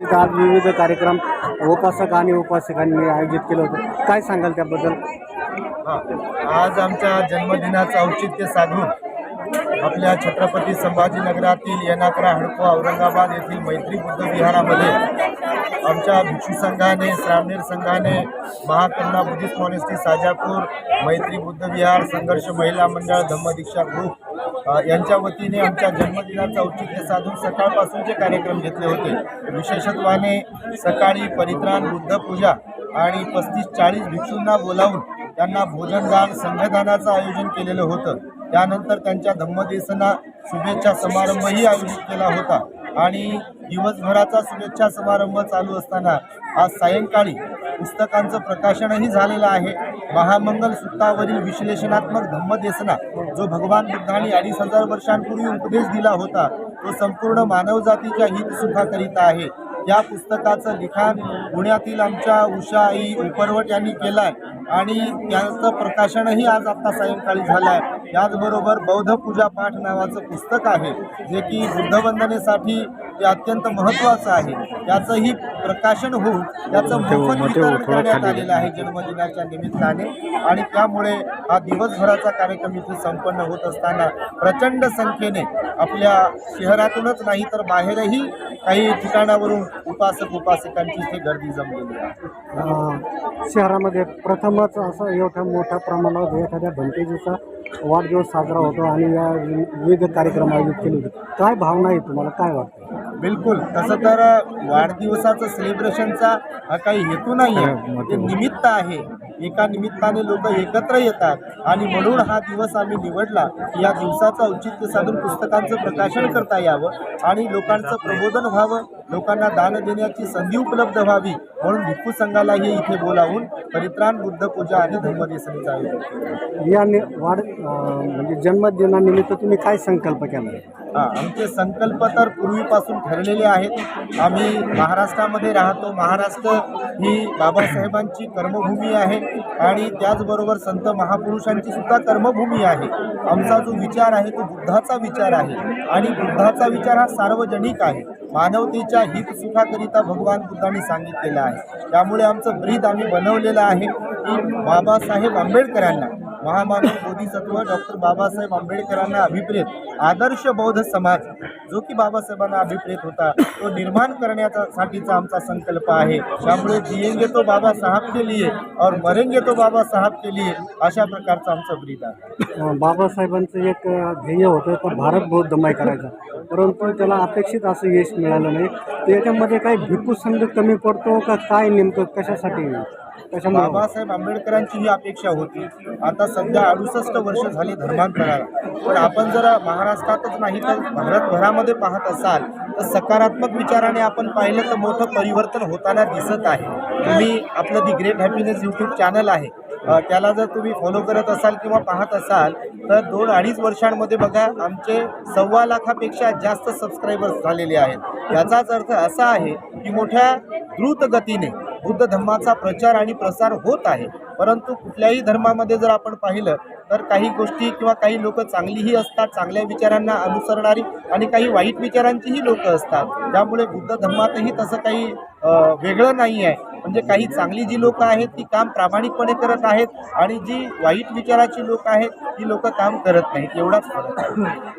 तिथं आज विविध कार्यक्रम उपासक आणि उपासकांनी आयोजित केलं होतं. काय सांगाल त्याबद्दल? हा. आज आमच्या जन्मदिनाचं औचित्य साधून आपल्या छत्रपती संभाजीनगरातील येनाकरा हडको औरंगाबाद येथील मैत्री बुद्ध विहारामध्ये आमच्या भिक्षू संघाने श्रामनेर संघाने महाकरुणा बुद्धिस्ट मॉनेस्टी साजापूर मैत्री बुद्ध विहार संघर्ष महिला मंडळ धम्मदीक्षा ग्रुप यांच्या वतीने आमच्या जन्मदिनाचं औचित्य साधून सकाळपासूनचे कार्यक्रम घेतले होते. विशेषत्वाने सकाळी परित्राण बुद्ध पूजा आणि पस्तीस चाळीस भिक्षूंना बोलावून त्यांना भोजनदान संघदानाचं आयोजन केलेलं होतं. त्यानंतर त्यांच्या धम्मदेसना शुभेच्छा समारंभही आयोजित केला होता. आणि दिवसभराचा शुभेच्छा समारंभ चालू असताना आज सायंकाळी पुस्तकांचं प्रकाशनही झालेलं आहे. महामंगल सुत्तावरील विश्लेषणात्मक धम्मदेसना जो भगवान बुद्धांनी अडीच हजार वर्षांपूर्वी उपदेश दिला होता तो संपूर्ण मानवजातीच्या हितसुखाकरिता आहे. या पुस्तकाचं लिखाण पुण्यातील आमच्या उषाई उपरवट यांनी केलं आहे आणि त्याचं प्रकाशनही आज आत्ता सायंकाळी झालं आहे याचबरोबर बौद्ध पूजा पाठ नावाचं पुस्तक आहे जे की बुद्धवंदनेसाठी ते अत्यंत महत्त्वाचं आहे. त्याचंही प्रकाशन होऊन त्याचं मोफत वितरण करण्यात आलेलं आहे जन्मदिनाच्या निमित्ताने. आणि त्यामुळे हा दिवसभराचा कार्यक्रम इथे संपन्न होत असताना प्रचंड संख्येने आपल्या शहरातूनच नाही तर बाहेरही काही ठिकाणावरून उपासक उपासिकांची इथे गर्दी जमलेली आहे. शहरामध्ये प्रथमच असं एवढ्या मोठ्या प्रमाणावर एखाद्या भंतेजीचा वाढदिवस साजरा होतो आणि या विविध कार्यक्रम आयोजित केले होते. काय भावना आहे तुम्हाला? काय वाटतं? बिलकुल. तसं तर वाढदिवसाचं सेलिब्रेशनचा हा काही हेतू नाही आहे. निमित्त आहे. एका निमित्ताने लोक एकत्र येतात. आणि म्हणून हा दिवस आम्ही निवडला. या दिवसाचं औचित्य साधून पुस्तकांचं प्रकाशन करता यावं आणि लोकांचं प्रबोधन व्हावं. लोकांना दान देण्याची संधी उपलब्ध व्हावी म्हणून भिक्खू संघालाही इथे बोलावून परित्राण बुद्ध पूजा आणि धर्मदेसनीचं आयोजन या नि वाढ म्हणजे जन्मदिनानिमित्त तुम्ही काय संकल्प केला? हा आमचे संकल्प तर पूर्वीपासून ठरलेले आहेत. आम्ही महाराष्ट्रामध्ये राहतो. महाराष्ट्र ही बाबासाहेबांची कर्मभूमी आहे आणि त्याचबरोबर संत महापुरुषांची सुद्धा कर्मभूमी आहे. आमचा जो विचार आहे तो बुद्धाचा विचार आहे आणि बुद्धाचा विचार हा सार्वजनिक आहे. मानवतेच्या हितसुखाकरिता भगवान बुद्धांनी सांगितलेलं आहे. त्यामुळे आमचं ब्रीद आम्ही बनवलेलं आहे की बाबासाहेब आंबेडकरांना महामानव बोधिसत्व डॉक्टर बाबासाहेब आंबेडकरांना अभिप्रेत आदर्श बौद्ध समाज जो की बाबासाहेबांना अभिप्रेत होता तो निर्माण करण्याचा साठीचा आमचा संकल्प आहे. त्यामुळे जियेंगे तो बाबा साहब के लिए और मरेंगे तो बाबा साहब के लिए अशा प्रकारचा आमचा ब्रीद आहे. बाबासाहेबांचं एक ध्येय होतं तर भारत बौद्धमय करायचा. परंतु त्याला अपेक्षित असं यश मिळालं नाही. त्याच्यामध्ये काही भिक्खू संघ कमी पडतो का काय नेमकं कशासाठी? बाबासाहेब आंबेडकरांची ही अपेक्षा होती. आता सध्या अडुसष्ट वर्ष झाली धर्मांतराला. पण आपण जर महाराष्ट्रातच नाही तर भारतभरामध्ये पाहत असाल तर सकारात्मक विचाराने आपण पाहिलं तर मोठं परिवर्तन होताना दिसत आहे. तुम्ही आपलं the great happiness YouTube channel आहे. त्याला जर तुम्ही फॉलो करत असाल किंवा पाहत असाल तर दोन अडीच वर्षांमध्ये बघा आमचे सव्वा लाखापेक्षा जास्त सबस्क्रायबर्स झालेले आहेत. याचाच अर्थ असा आहे की मोठ्या द्रुत गतीने बुद्ध धर्माचा प्रचार आणि प्रसार होत आहे. परंतु कुठल्याही धर्मामध्ये जर आपण पाहिलं तर काही गोष्टी किंवा काही लोक चांगलीही असतात चांगल्या विचारांना अनुसरणारी आणि काही वाईट विचारांचीही लोक असतात. त्यामुळे बुद्ध धर्मातही तसं काही वेगळं नाही आहे. म्हणजे काही चांगली जी लोकं आहेत ती काम प्रामाणिकपणे करत आहेत आणि जी वाईट विचाराची लोक आहेत ती लोक काम करत नाहीत. एवढाच फरक आहे.